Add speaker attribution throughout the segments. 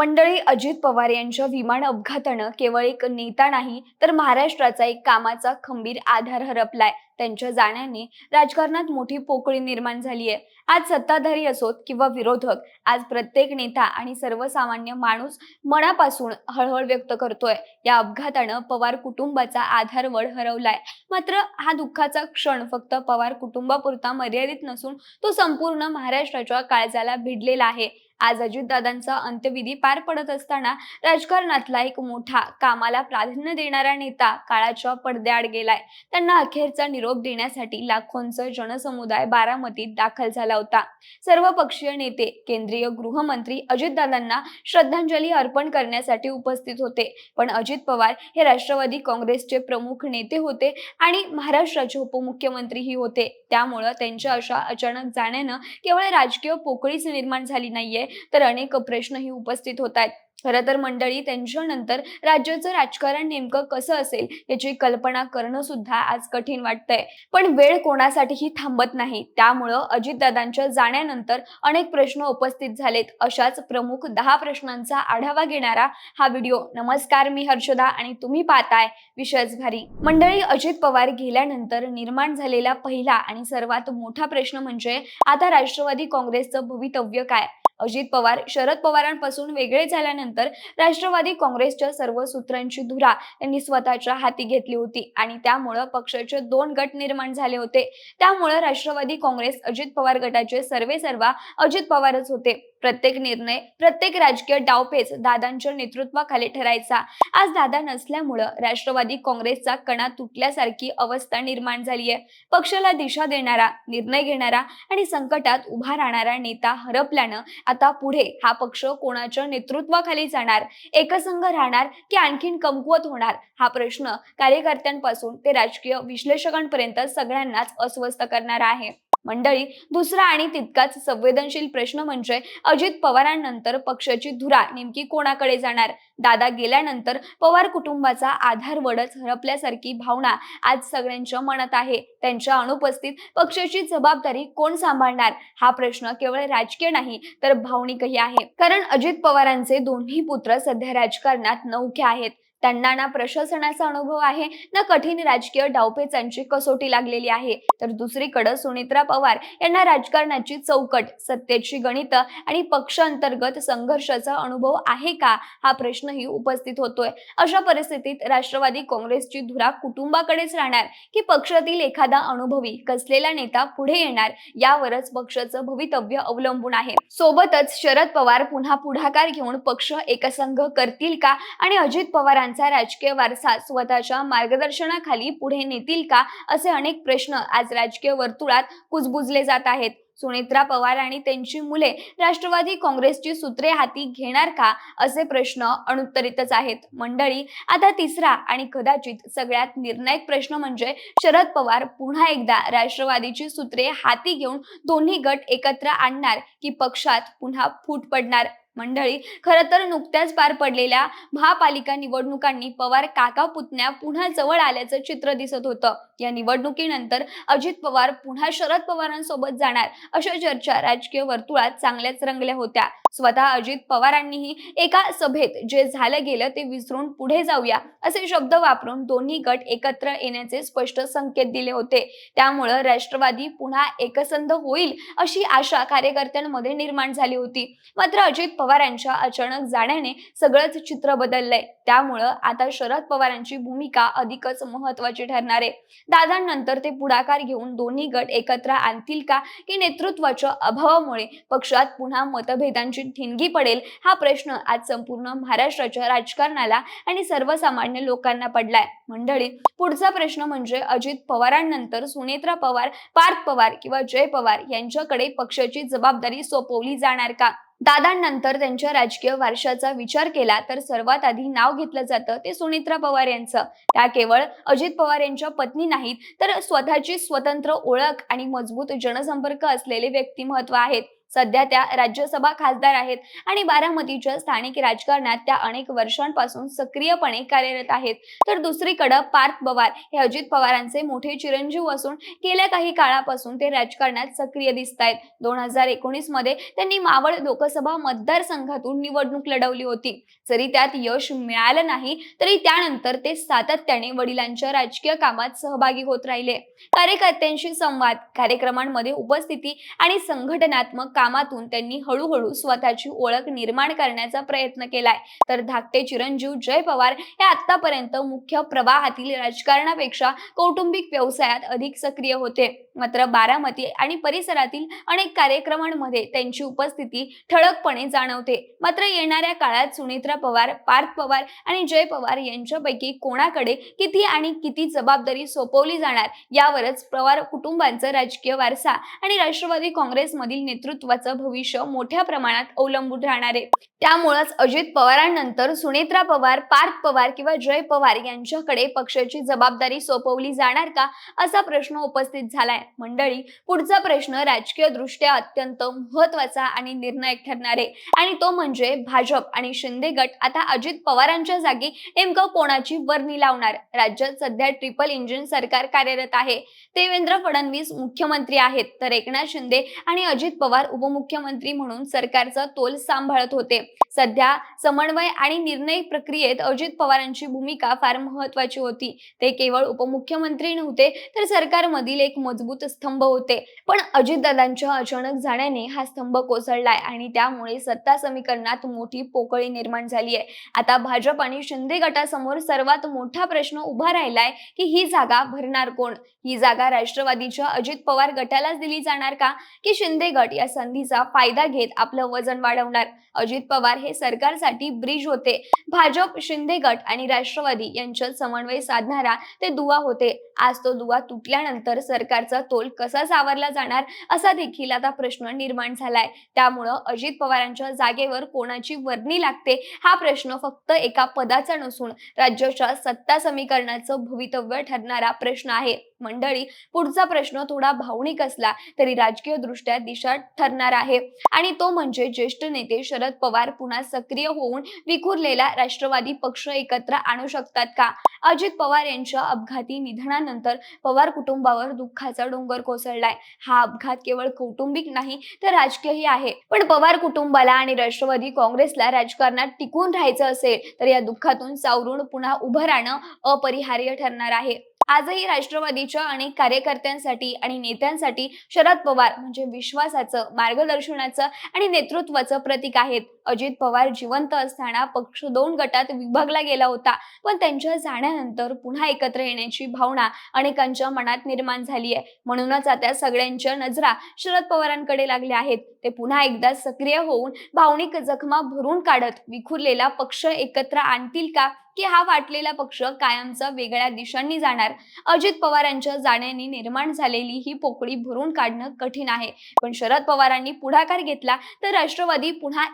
Speaker 1: मंडळी अजित पवार यांच्या विमान अपघातानं केवळ एक नेता नाही तर महाराष्ट्राचा एक कामाचा खंबीर आधार हरपलाय. त्यांच्या जाण्याने राजकारणात मोठी पोकळी निर्माण झाली आहे आज सत्ताधारी असोत किंवा विरोधक आज प्रत्येक नेता आणि सर्वसामान्य माणूस मनापासून हळहळ व्यक्त करतोय. या अपघातानं पवार कुटुंबाचा आधारवड हरवलाय. मात्र हा दुःखाचा क्षण फक्त पवार कुटुंबापुरता मर्यादित नसून तो संपूर्ण महाराष्ट्राच्या काळजाला भिडलेला आहे. आज अजितदादांचा अंत्यविधी पार पडत असताना राजकारणातला एक मोठा कामाला प्राधान्य देणारा नेता काळाच्या पडद्याआड गेलाय. त्यांना अखेरचा निरोप देण्यासाठी लाखोंचा जनसमुदाय बारामतीत दाखल झाला होता. सर्व पक्षीय नेते केंद्रीय गृहमंत्री अजितदादांना श्रद्धांजली अर्पण करण्यासाठी उपस्थित होते. पण अजित पवार हे राष्ट्रवादी काँग्रेसचे प्रमुख नेते होते आणि महाराष्ट्राचे उपमुख्यमंत्रीही होते. त्यामुळं त्यांच्या अशा अचानक जाण्यानं केवळ राजकीय पोकळीच निर्माण झाली नाहीये. तर अनेक प्रश्नही उपस्थित होत आहेत. खरं तर मंडळी त्यांच्यानंतर राज्याचं राजकारण नेमकं कसं असेल याची कल्पना करणं सुद्धा आज कठीण वाटतंय. पण वेळ कोणासाठीही थांबत नाही. त्यामुळं अजितदादांच्या जाण्यानंतर अनेक प्रश्न उपस्थित झालेत. अशाच प्रमुख दहा प्रश्नांचा आढावा घेणारा हा व्हिडिओ. नमस्कार मी हर्षदा आणि तुम्ही पाहताय विषयच भारी. मंडळी अजित पवार गेल्यानंतर निर्माण झालेला पहिला आणि सर्वात मोठा प्रश्न म्हणजे आता राष्ट्रवादी काँग्रेसचं भवितव्य काय? अजित पवार शरद पवारांपासून वेगळे झाल्यानंतर राष्ट्रवादी काँग्रेसच्या सर्व सूत्रांची धुरा त्यांनी स्वतःच्या हाती घेतली होती आणि त्यामुळं पक्षाचे दोन गट निर्माण झाले होते. त्यामुळं राष्ट्रवादी काँग्रेस अजित पवार गटाचे सर्वे सर्वा अजित पवारच होते. प्रत्येक निर्णय प्रत्येक राजकीय डावपेच दादांच्या नेतृत्वाखाली ठरायचा. आज दादा नसल्यामुळं राष्ट्रवादी काँग्रेसचा कणा तुटल्यासारखी अवस्था निर्माण झाली आहे पक्षाला दिशा देणारा निर्णय घेणारा आणि संकटात उभा राहणारा नेता हरपल्यानं आता पुढे हा पक्ष कोणाच्या नेतृत्वाखाली जाणार? एकसंघ राहणार की आणखीन कमकुवत होणार? हा प्रश्न कार्यकर्त्यांपासून ते राजकीय विश्लेषकांपर्यंत सगळ्यांनाच अस्वस्थ करणारा आहे. मंडळी दुसरा आणि तितकाच संवेदनशील प्रश्न म्हणजे अजित पवारांनंतर पक्षाची धुरा नेमकी कोणाकडे जाणार? दादा गेल्यानंतर पवार कुटुंबाचा आधार वडच हरपल्यासारखी भावना आज सगळ्यांच्या मनात आहे. त्यांच्या अनुपस्थित पक्षाची जबाबदारी कोण सांभाळणार? हा प्रश्न केवळ राजकीय नाही तर भावनिकही आहे. कारण अजित पवारांचे दोन्ही पुत्र सध्या राजकारणात नौखे आहेत. त्यांना ना प्रशासनाचा अनुभव आहे. ना कठीण राजकीय डावपेचांची कसोटी लागलेली आहे. तर दुसरीकडे सुनित्रा पवार यांना राजकारणाची चौकट सत्तेची गणित आणि पक्ष अंतर्गत संघर्षाचा अनुभव आहे का? हा प्रश्नही उपस्थित होतोय. अशा परिस्थितीत राष्ट्रवादी काँग्रेसची धुरा कुटुंबाकडेच राहणार की पक्षातील एखादा अनुभवी कसलेला नेता पुढे येणार? यावरच पक्षाचं भवितव्य अवलंबून आहे. सोबतच शरद पवार पुन्हा पुढाकार घेऊन पक्ष एकसंघ करतील का? आणि अजित त्यांचा राजकीय वारसा स्वतःच्या मार्गदर्शनाखाली पुढे नेतील का असे अनेक प्रश्न आज राजकीय वर्तुळात कुजबुजले जात आहेत. सुनेत्रा पवार आणि त्यांची मुले राष्ट्रवादी काँग्रेसची सूत्रे हाती घेणार का असे प्रश्न अनुत्तरितच आहेत. मंडळी आता तिसरा आणि कदाचित सगळ्यात निर्णायक प्रश्न म्हणजे शरद पवार पुन्हा एकदा राष्ट्रवादीची सूत्रे हाती घेऊन दोन्ही गट एकत्र आणणार की पक्षात पुन्हा फूट पडणार? मंडळी खरं तर नुकत्याच पार पडलेल्या महापालिका निवडणुकांनी पवार काका पुतण्या पुन्हा जवळ आल्याचं चित्र दिसत होतं. या निवडणुकीनंतर अजित पवार पुन्हा शरद पवारांसोबत जाणार अशा चर्चा राजकीय वर्तुळात चांगल्याच रंगल्या होत्या. स्वतः अजित पवारांनीही एका सभेत जे झालं गेलं ते विसरून पुढे जाऊया असे शब्द वापरून दोन्ही गट एकत्र येण्याचे स्पष्ट संकेत दिले होते. त्यामुळं राष्ट्रवादी पुन्हा एकसंध होईल अशी आशा कार्यकर्त्यांमध्ये निर्माण झाली होती. मात्र अजित पवारांच्या अचानक जाण्याने सगळंच चित्र बदललंय. त्यामुळं आता शरद पवारांची भूमिका अधिकच महत्वाची ठरणार आहे. दादांनंतर ते पुढाकार घेऊन दोन्ही गट एकत्र आणतील का? की नेतृत्वाच्या अभावामुळे पक्षात पुन्हा मतभेदांची ठिणगी पडेल? हा प्रश्न आज संपूर्ण महाराष्ट्राच्या राजकारणाला आणि सर्वसामान्य लोकांना पडलाय. मंडळी पुढचा प्रश्न म्हणजे अजित पवारांनंतर सुनेत्रा पवार पार्थ पवार किंवा जय पवार यांच्याकडे पक्षाची जबाबदारी सोपवली जाणार का? दादांनंतर त्यांच्या राजकीय वारशाचा विचार केला तर सर्वात आधी नाव घेतलं जातं ते सुनित्रा पवार यांचं. त्या केवळ अजित पवार यांच्या पत्नी नाहीत तर स्वतःची स्वतंत्र ओळख आणि मजबूत जनसंपर्क असलेले व्यक्तिमत्व आहेत. सध्या त्या राज्यसभा खासदार आहेत. आणि बारामतीच्या स्थानिक राजकारणात त्या अनेक वर्षांपासून सक्रियपणे कार्यरत आहेत. तर दुसरीकडे पार्थ पवार हे अजित पवारांचे मोठे चिरंजीव असून गेल्या काही काळापासून ते राजकारणात सक्रिय दिसत आहेत. दोन हजार एकोणीसमध्ये त्यांनी मावळ लोकसभा मतदारसंघातून निवडणूक लढवली होती. जरी त्यात यश मिळालं नाही तरी त्यानंतर ते सातत्याने वडिलांच्या राजकीय कामात सहभागी होत राहिले. कार्यकर्त्यांशी संवाद कार्यक्रमांमध्ये उपस्थिती आणि संघटनात्मक कामातून त्यांनी हळूहळू स्वतःची ओळख निर्माण करण्याचा प्रयत्न केलाय. तर धाकटे चिरंजीव जय पवार हे आतापर्यंत मुख्य प्रवाहातील राजकारणापेक्षा कौटुंबिक व्यवसायात अधिक सक्रिय होते. मात्र बारामती आणि परिसरातील अनेक कार्यक्रमांमध्ये त्यांची उपस्थिती ठळकपणे जाणवते. मात्र येणाऱ्या काळात सुनेत्रा पवार पार्थ पवार आणि जय पवार यांच्यापैकी कोणाकडे किती आणि किती जबाबदारी सोपवली जाणार यावरच पवार कुटुंबांचा राजकीय वारसा आणि राष्ट्रवादी काँग्रेसमधील नेतृत्व नेतृत्वाचं भविष्य मोठ्या प्रमाणात अवलंबून राहणार. आहे त्यामुळेच अजित पवारांनंतर सुनेत्रा पवार पार्थ पवार किंवा जय पवार यांच्याकडे पक्षाची जबाबदारी सोपवली जाणार का असा प्रश्न उपस्थित झालाय. मंडळी पुढचा प्रश्न राजकीय दृष्ट्या अत्यंत महत्त्वाचा आणि निर्णायक ठरणार आहे. आणि तो म्हणजे भाजप आणि शिंदे गट. आता अजित पवारांच्या जागी नेमकं कोणाची वर्णी लावणार? राज्यात सध्या ट्रिपल इंजिन सरकार कार्यरत आहे. देवेंद्र फडणवीस मुख्यमंत्री आहेत. तर एकनाथ शिंदे आणि अजित पवार उपमुख्यमंत्री म्हणून सरकारचा तोल सांभाळत होते. सध्या समन्वय आणि निर्णय प्रक्रियेत अजित पवारांची भूमिका फार महत्वाची होती. ते केवळ उपमुख्यमंत्री नव्हते तर सरकारमधील एक मजबूत स्तंभ होते. पण अजितदादांच्या अचानक जाण्याने हा स्तंभ कोसळलाय आणि त्यामुळे सत्ता समीकरणात मोठी पोकळी निर्माण झाली आहे. आता भाजप आणि शिंदे गटासमोर सर्वात मोठा प्रश्न उभा राहिलाय की ही जागा भरणार कोण? ही जागा राष्ट्रवादीच्या अजित पवार गटालाच दिली जाणार का? की शिंदे गट या संधीचा फायदा घेत आपलं वजन वाढवणार. अजित पवार हे सरकारसाठी ब्रिज होते. भाजप शिंदे गट आणि राष्ट्रवादी यांच्यात समन्वय साधणारा ते दुवा होते. आज तो दुवा तुटल्यानंतर सरकारचा तोल कसा सावरला जाणार असा देखील आता प्रश्न निर्माण झालाय. त्यामुळं अजित पवारांच्या जागेवर कोणाची वर्णी लागते हा प्रश्न फक्त एका पदाचा नसून राज्याच्या सत्ता समीकरणाचं भवितव्य ठरणारा प्रश्न आहे. मंडळी पुढचा प्रश्न थोडा भावनिक असला तरी राजकीय दृष्ट्या दिशा ठरणार आहे. आणि तो म्हणजे ज्येष्ठ नेते शरद पवार पुन्हा सक्रिय होऊन विखुरलेला राष्ट्रवादी पक्ष एकत्र आणू शकतात का? अजित पवार यांच्या अपघाती निधनानंतर पवार कुटुंबावर दुःखाचा डोंगर कोसळलाय. हा अपघात केवळ कौटुंबिक नाही तर राजकीयही आहे. पण पवार कुटुंबाला आणि राष्ट्रवादी काँग्रेसला राजकारणात टिकून राहायचं असेल तर या दुःखातून सावरून पुन्हा उभं राहणं अपरिहार्य ठरणार आहे. आजही राष्ट्रवादीच्या अनेक कार्यकर्त्यांसाठी आणि नेत्यांसाठी शरद पवार म्हणजे विश्वासाचं मार्गदर्शनाचं आणि नेतृत्वाचं प्रतीक आहेत. अजित पवार जिवंत असताना पक्ष दोन गटात विभागला गेला होता. पण त्यांच्या जाण्यानंतर पुन्हा एकत्र येण्याची भावना अनेकांच्या मनात निर्माण झाली आहे. म्हणूनच आता सगळ्यांच्या नजरा शरद पवारांकडे लागल्या आहेत. ते पुन्हा एकदा सक्रिय होऊन भावनिक जखमा भरून काढत विखुरलेला पक्ष एकत्र आणतील का? की हा वाटलेला पक्ष कायमचा वेगळ्या दिशांनी जाणार? अजित पवार यांच्या जाण्याने निर्माण झालेली ही पोकळी भरून काढणं कठीण आहे. पण शरद पवारांनी पुढाकार घेतला तर राष्ट्रवादी पुन्हा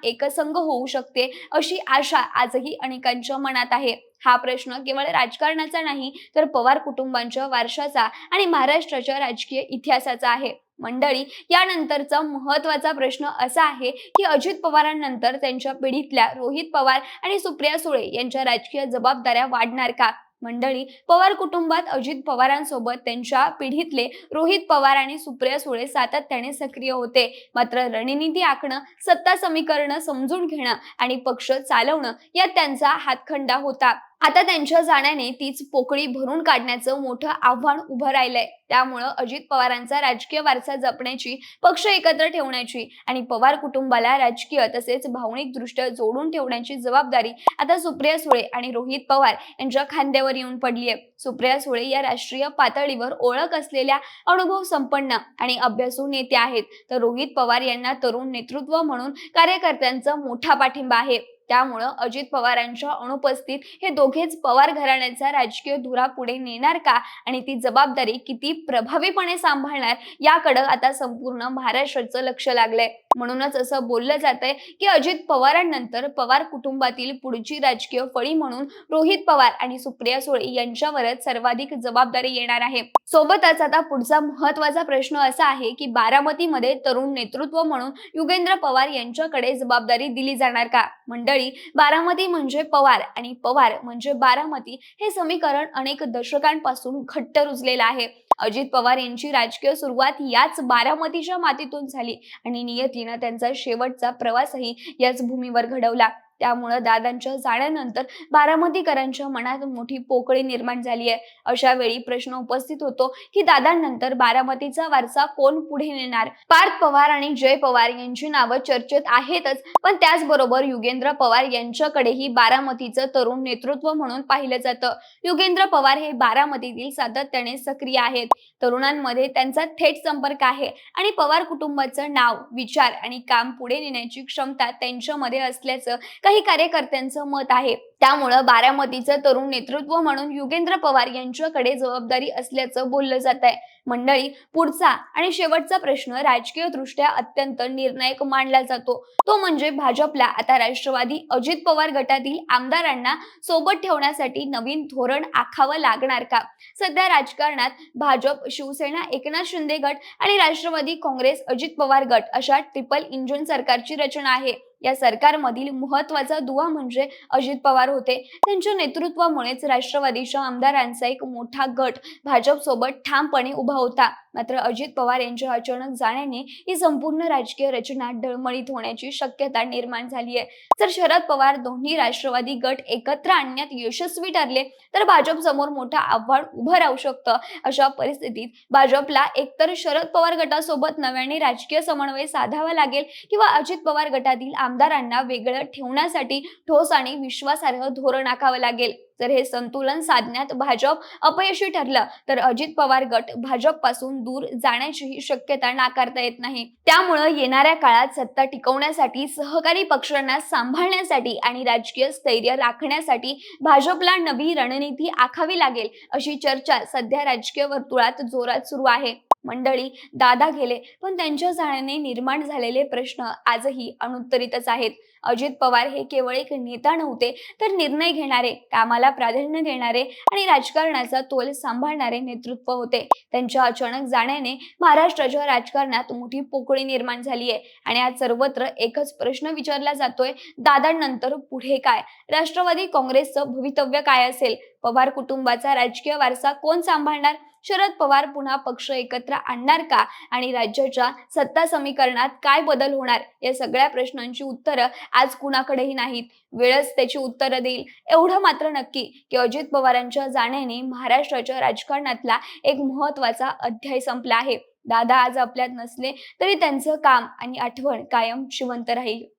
Speaker 1: संघ होऊ शकते अशी आशा आजही अनेकांच्या मनात आहे. हा प्रश्न केवळ राजकारणाचा नाही तर पवार कुटुंबांच्या वारशाचा आणि महाराष्ट्राच्या राजकीय इतिहासाचा आहे. मंडळी यानंतरचा महत्त्वाचा प्रश्न असा आहे की अजित पवारांनंतर त्यांच्या पिढीतल्या रोहित पवार आणि सुप्रिया सुळे यांच्या राजकीय जबाबदाऱ्या वाढणार का? मंडळी पवार कुटुंबात अजित पवारांसोबत त्यांच्या पिढीतले रोहित पवार आणि सुप्रिया सुळे सातत्याने सक्रिय होते. मात्र रणनीती आखणं सत्ता समीकरणं समजून घेणं आणि पक्ष चालवणं यात त्यांचा हातखंडा होता. आता त्यांच्या जाण्याने तीच पोकळी भरून काढण्याचं मोठं आव्हान उभं राहिलंय. त्यामुळं अजित पवारांचा राजकीय वारसा जपण्याची पक्ष एकत्र ठेवण्याची आणि पवार कुटुंबाला राजकीय तसेच भावनिक दृष्ट्या जोडून ठेवण्याची जबाबदारी आता सुप्रिया सुळे आणि रोहित पवार यांच्या खांद्यावर येऊन पडली आहे सुप्रिया सुळे या राष्ट्रीय पातळीवर ओळख असलेल्या अनुभव संपन्न आणि अभ्यासू नेते आहेत. तर रोहित पवार यांना तरुण नेतृत्व म्हणून कार्यकर्त्यांचा मोठा पाठिंबा आहे. त्यामुळं अजित पवारांच्या अनुपस्थित हे दोघेच पवार घराण्याचा राजकीय धुरा पुढे नेणार का? आणि ती जबाबदारी किती प्रभावीपणे सांभाळणार? याकडं आता संपूर्ण महाराष्ट्राचं लक्ष लागलंय. म्हणूनच असं बोललं जात आहे की अजित पवारांनंतर पवार कुटुंबातील पुढची राजकीय फळी म्हणून रोहित पवार आणि सुप्रिया सुळे यांच्यावरच सर्वाधिक जबाबदारी येणार आहे. सोबतच आता पुढचा महत्त्वाचा प्रश्न असा आहे की बारामतीमध्ये तरुण नेतृत्व म्हणून युगेंद्र पवार यांच्याकडे जबाबदारी दिली जाणार का? मंडळी बारामती म्हणजे पवार आणि पवार म्हणजे बारामती हे समीकरण अनेक दशकांपासून घट्ट रुजलेलं आहे. अजित पवार यांची राजकीय सुरुवात याच बारामतीच्या मातीतून झाली. आणि नियतीनं त्यांचा शेवटचा प्रवासही याच भूमीवर घडवला. त्यामुळं दादांच्या जाण्यानंतर बारामतीकरांच्या मनात मोठी पोकळी निर्माण झाली आहे. अशा वेळी प्रश्न उपस्थित होतो की दादांनंतर बारामतीचा वारसा कोण पुढे नेणार? पार्थ पवार आणि जय पवार यांची नावं चर्चेत आहेतच पण त्याचबरोबर युगेंद्र पवार यांच्याकडेही बारामतीचं तरुण नेतृत्व म्हणून पाहिलं जातं. युगेंद्र पवार हे बारामतीतील सातत्याने सक्रिय आहेत. तरुणांमध्ये त्यांचा थेट संपर्क आहे आणि पवार कुटुंबाचं नाव विचार आणि काम पुढे नेण्याची क्षमता त्यांच्यामध्ये असल्याचं काही कार्यकर्त्यांचं मत आहे. त्यामुळं बारामतीचं तरुण नेतृत्व म्हणून युगेंद्र पवार यांच्याकडे जबाबदारी असल्याचं बोललं जात आहे मंडळी पुढचा आणि शेवटचा प्रश्न राजकीय दृष्ट्या अत्यंत निर्णायक मानला जातो. तो म्हणजे भाजपला आता राष्ट्रवादी अजित पवार गटातील आमदारांना सोबत ठेवण्यासाठी नवीन धोरण आखावं लागणार का? सध्या राजकारणात भाजप शिवसेना एकनाथ शिंदे गट आणि राष्ट्रवादी काँग्रेस अजित पवार गट अशा ट्रिपल इंजिन सरकारची रचना आहे. या सरकारमधील महत्त्वाचा दुवा म्हणजे अजित पवार होते. त्यांच्या नेतृत्वामुळेच राष्ट्रवादीच्या आमदारांचा एक मोठा गट भाजप सोबत ठामपणे उभा होता. मात्र अजित पवार यांच्या अचानक जाण्याने ही संपूर्ण राजकीय रचना डळमळीत होण्याची शक्यता निर्माण झाली आहे. जर शरद पवार दोन्ही राष्ट्रवादी गट एकत्र आणण्यात यशस्वी ठरले तर भाजप समोर मोठं आव्हान उभं राहू शकतं अशा परिस्थितीत भाजपला एकतर शरद पवार गटासोबत नव्याने राजकीय समन्वय साधावा लागेल किंवा अजित पवार गटातील आमदारांना वेगळं ठेवण्यासाठी ठोस आणि विश्वासार्ह धोरण आखावं लागेल. जर हे संतुलन साधण्यात भाजप अपयशी ठरलं तर अजित पवार गट भाजपपासून दूर जाण्याचीही शक्यता नाकारता येत नाही. त्यामुळं येणाऱ्या काळात सत्ता टिकवण्यासाठी सहकारी पक्षांना सांभाळण्यासाठी आणि राजकीय स्थैर्य राखण्यासाठी भाजपला नवी रणनीती आखावी लागेल अशी चर्चा सध्या राजकीय वर्तुळात जोरात सुरू आहे. मंडळी दादा गेले पण त्यांच्या जाण्याने निर्माण झालेले प्रश्न आजही अनुत्तरितच आहेत. अजित पवार हे केवळ एक नेता नव्हते तर निर्णय घेणारे. कामाला कामाला प्राधान्य देणारे आणि राजकारणाचा तोल सांभाळणारे नेतृत्व होते. त्यांच्या अचानक जाण्याने महाराष्ट्राच्या राजकारणात मोठी पोकळी निर्माण झाली आहे. आणि आज सर्वत्र एकच प्रश्न विचारला जातोय दादांनंतर पुढे काय? राष्ट्रवादी काँग्रेसचं भवितव्य काय असेल? पवार कुटुंबाचा राजकीय वारसा कोण सांभाळणार? शरद पवार पुन्हा पक्ष एकत्र आणणार का? आणि राज्याच्या सत्ता समीकरणात काय बदल होणार? या सगळ्या प्रश्नांची उत्तरं आज कुणाकडेही नाहीत. वेळच त्याची उत्तरं देईल. एवढं मात्र नक्की की अजित पवारांच्या जाण्याने महाराष्ट्राच्या राजकारणातला एक महत्त्वाचा अध्याय संपला आहे. दादा आज आपल्यात नसले तरी त्यांचं काम आणि आठवण कायम जिवंत राहील.